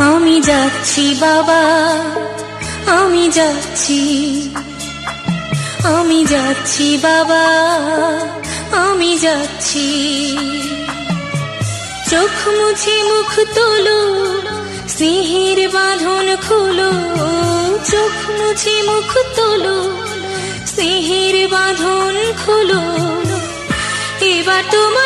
আমি যাচ্ছি বাবা। আমি যাচ্ছি। আমি যাচ্ছি বাবা। যাচ্ছি চোখ মুছে মুখ তোলো সিহির বাঁধন খুলো। চোখ মুছে মুখ তোলো সিহির বাঁধন খুলো। এবার তোমায়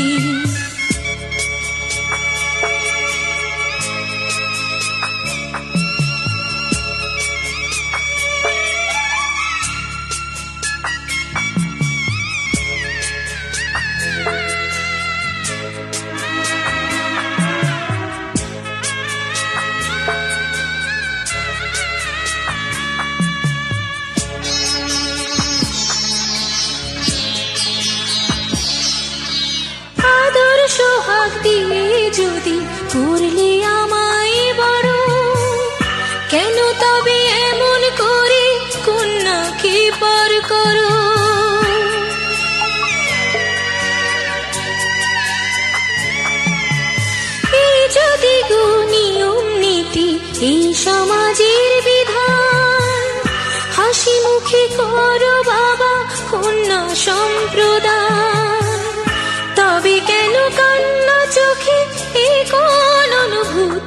যদি করলে আমায় বড়, কেন তবে এমন করে কন্যাকে পর করো? যদি নিয়ম নীতি এই সমাজের বিধান, হাসি মুখে করো বাবা কন্যা সম্প্রদায়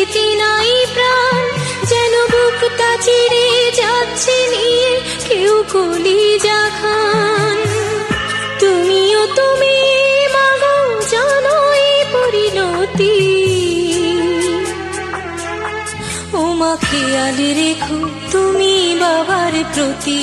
দেহেতে নাই প্রাণ, যেন বুকটা চিরে যাচ্ছে নিয়ে কেউ কলি খান তুমিও তুমি, মাগো পরিণতি। ও মা খেয়াল রেখো তুমি বাবার প্রতি।